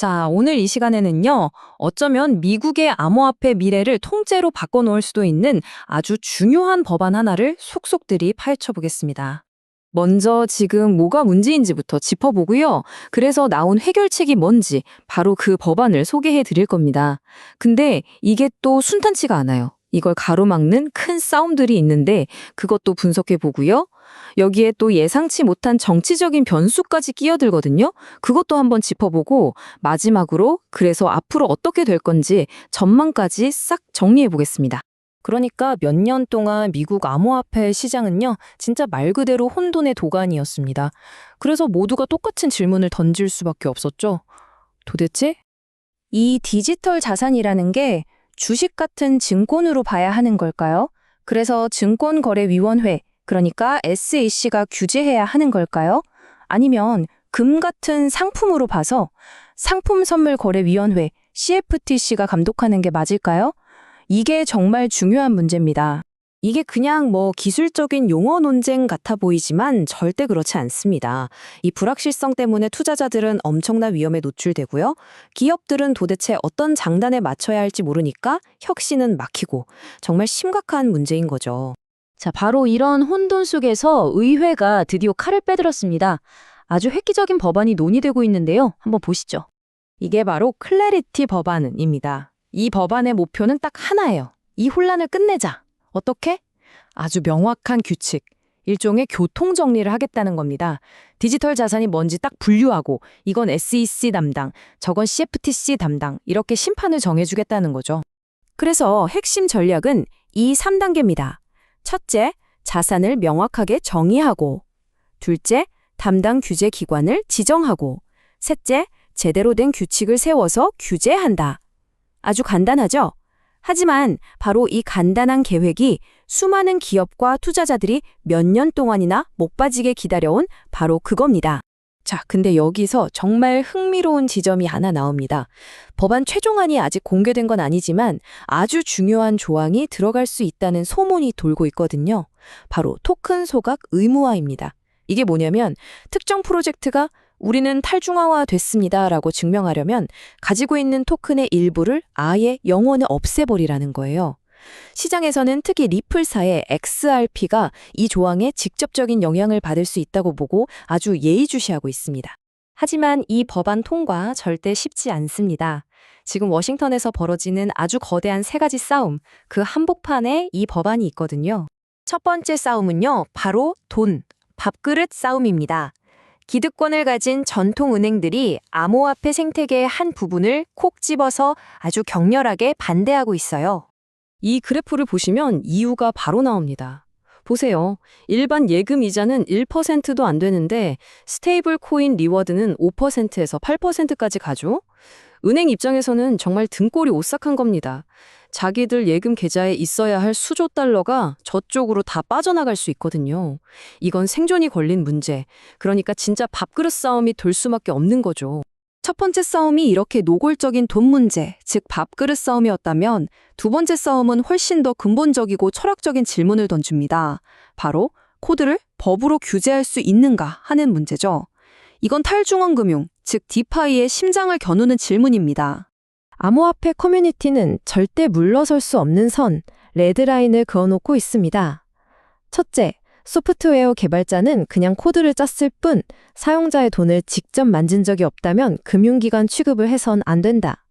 자, 오늘 이 시간에는요, 어쩌면 미국의 암호화폐 미래를 통째로 바꿔놓을 수도 있는 아주 중요한 법안 하나를 속속들이 파헤쳐보겠습니다. 먼저 지금 뭐가 문제인지부터 짚어보고요. 그래서 나온 해결책이 뭔지 바로 그 법안을 소개해 드릴 겁니다. 근데 이게 또 순탄치가 않아요. 이걸 가로막는 큰 싸움들이 있는데 그것도 분석해 보고요. 여기에 또 예상치 못한 정치적인 변수까지 끼어들거든요. 그것도 한번 짚어보고 마지막으로 그래서 앞으로 어떻게 될 건지 전망까지 싹 정리해 보겠습니다. 그러니까 몇 년 동안 미국 암호화폐 시장은요, 진짜 말 그대로 혼돈의 도가니였습니다. 그래서 모두가 똑같은 질문을 던질 수밖에 없었죠. 도대체? 이 디지털 자산이라는 게 주식 같은 증권으로 봐야 하는 걸까요? 그래서 증권거래위원회, 그러니까 SEC가 규제해야 하는 걸까요? 아니면 금 같은 상품으로 봐서 상품선물거래위원회, CFTC가 감독하는 게 맞을까요? 이게 정말 중요한 문제입니다. 이게 그냥 뭐 기술적인 용어 논쟁 같아 보이지만 절대 그렇지 않습니다. 이 불확실성 때문에 투자자들은 엄청난 위험에 노출되고요. 기업들은 도대체 어떤 장단에 맞춰야 할지 모르니까 혁신은 막히고 정말 심각한 문제인 거죠. 자, 바로 이런 혼돈 속에서 의회가 드디어 칼을 빼들었습니다. 아주 획기적인 법안이 논의되고 있는데요. 한번 보시죠. 이게 바로 클래리티 법안입니다. 이 법안의 목표는 딱 하나예요. 이 혼란을 끝내자. 어떻게? 아주 명확한 규칙. 일종의 교통 정리를 하겠다는 겁니다. 디지털 자산이 뭔지 딱 분류하고 이건 SEC 담당, 저건 CFTC 담당 이렇게 심판을 정해주겠다는 거죠. 그래서 핵심 전략은 이 3단계입니다. 첫째, 자산을 명확하게 정의하고 둘째, 담당 규제 기관을 지정하고 셋째, 제대로 된 규칙을 세워서 규제한다. 아주 간단하죠? 하지만 바로 이 간단한 계획이 수많은 기업과 투자자들이 몇 년 동안이나 못 빠지게 기다려온 바로 그겁니다. 자, 근데 여기서 정말 흥미로운 지점이 하나 나옵니다. 법안 최종안이 아직 공개된 건 아니지만 아주 중요한 조항이 들어갈 수 있다는 소문이 돌고 있거든요. 바로 토큰 소각 의무화입니다. 이게 뭐냐면 특정 프로젝트가 우리는 탈중앙화 됐습니다 라고 증명하려면 가지고 있는 토큰의 일부를 아예 영원히 없애버리라는 거예요. 시장에서는 특히 리플사의 XRP가 이 조항에 직접적인 영향을 받을 수 있다고 보고 아주 예의주시하고 있습니다. 하지만 이 법안 통과 절대 쉽지 않습니다. 지금 워싱턴에서 벌어지는 아주 거대한 세 가지 싸움, 그 한복판에 이 법안이 있거든요. 첫 번째 싸움은요, 바로 돈, 밥그릇 싸움입니다. 기득권을 가진 전통 은행들이 암호화폐 생태계의 한 부분을 콕 집어서 아주 격렬하게 반대하고 있어요. 이 그래프를 보시면 이유가 바로 나옵니다. 보세요. 일반 예금 이자는 1%도 안 되는데 스테이블 코인 리워드는 5%에서 8%까지 가죠. 은행 입장에서는 정말 등골이 오싹한 겁니다. 자기들 예금 계좌에 있어야 할 수조 달러가 저쪽으로 다 빠져나갈 수 있거든요. 이건 생존이 걸린 문제. 그러니까 진짜 밥그릇 싸움이 될 수밖에 없는 거죠. 첫 번째 싸움이 이렇게 노골적인 돈 문제, 즉 밥그릇 싸움이었다면 두 번째 싸움은 훨씬 더 근본적이고 철학적인 질문을 던집니다. 바로 코드를 법으로 규제할 수 있는가 하는 문제죠. 이건 탈중앙 금융, 즉 디파이의 심장을 겨누는 질문입니다. 암호화폐 커뮤니티는 절대 물러설 수 없는 선, 레드라인을 그어놓고 있습니다. 첫째, 소프트웨어 개발자는 그냥 코드를 짰을 뿐 사용자의 돈을 직접 만진 적이 없다면 금융기관 취급을 해선 안 된다.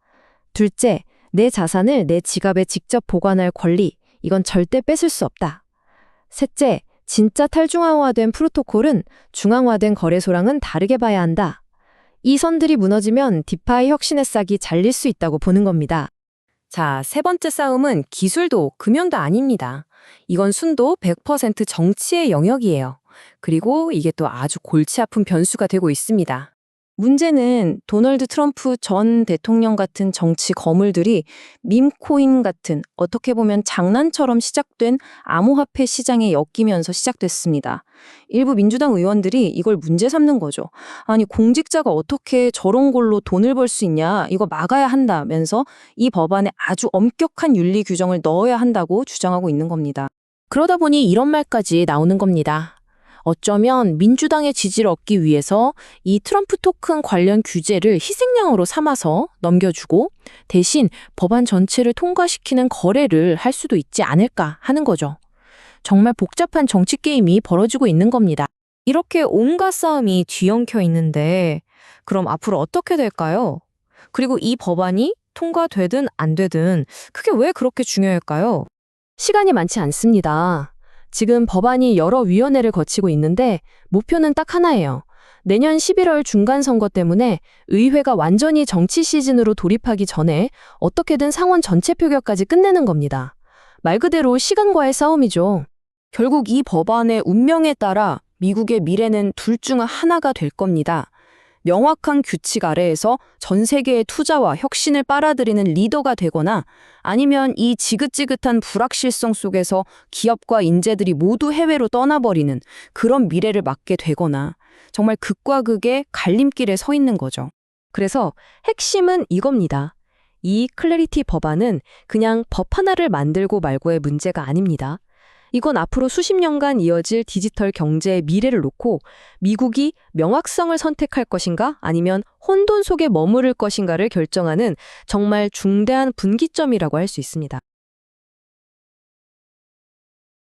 둘째, 내 자산을 내 지갑에 직접 보관할 권리, 이건 절대 뺏을 수 없다. 셋째, 진짜 탈중앙화된 프로토콜은 중앙화된 거래소랑은 다르게 봐야 한다. 이 선들이 무너지면 디파이 혁신의 싹이 잘릴 수 있다고 보는 겁니다. 자, 세 번째 싸움은 기술도 금연도 아닙니다. 이건 순도 100% 정치의 영역이에요. 그리고 이게 또 아주 골치 아픈 변수가 되고 있습니다. 문제는 도널드 트럼프 전 대통령 같은 정치 거물들이 밈코인 같은 어떻게 보면 장난처럼 시작된 암호화폐 시장에 엮이면서 시작됐습니다. 일부 민주당 의원들이 이걸 문제 삼는 거죠. 아니 공직자가 어떻게 저런 걸로 돈을 벌 수 있냐 이거 막아야 한다면서 이 법안에 아주 엄격한 윤리 규정을 넣어야 한다고 주장하고 있는 겁니다. 그러다 보니 이런 말까지 나오는 겁니다. 어쩌면 민주당의 지지를 얻기 위해서 이 트럼프 토큰 관련 규제를 희생양으로 삼아서 넘겨주고 대신 법안 전체를 통과시키는 거래를 할 수도 있지 않을까 하는 거죠. 정말 복잡한 정치 게임이 벌어지고 있는 겁니다. 이렇게 온갖 싸움이 뒤엉켜 있는데 그럼 앞으로 어떻게 될까요? 그리고 이 법안이 통과되든 안 되든 그게 왜 그렇게 중요할까요? 시간이 많지 않습니다. 지금 법안이 여러 위원회를 거치고 있는데 목표는 딱 하나예요. 내년 11월 중간 선거 때문에 의회가 완전히 정치 시즌으로 돌입하기 전에 어떻게든 상원 전체 표결까지 끝내는 겁니다. 말 그대로 시간과의 싸움이죠. 결국 이 법안의 운명에 따라 미국의 미래는 둘 중 하나가 될 겁니다. 명확한 규칙 아래에서 전 세계의 투자와 혁신을 빨아들이는 리더가 되거나 아니면 이 지긋지긋한 불확실성 속에서 기업과 인재들이 모두 해외로 떠나버리는 그런 미래를 맞게 되거나 정말 극과 극의 갈림길에 서 있는 거죠. 그래서 핵심은 이겁니다. 이 클래리티 법안은 그냥 법 하나를 만들고 말고의 문제가 아닙니다. 이건 앞으로 수십 년간 이어질 디지털 경제의 미래를 놓고 미국이 명확성을 선택할 것인가 아니면 혼돈 속에 머무를 것인가를 결정하는 정말 중대한 분기점이라고 할 수 있습니다.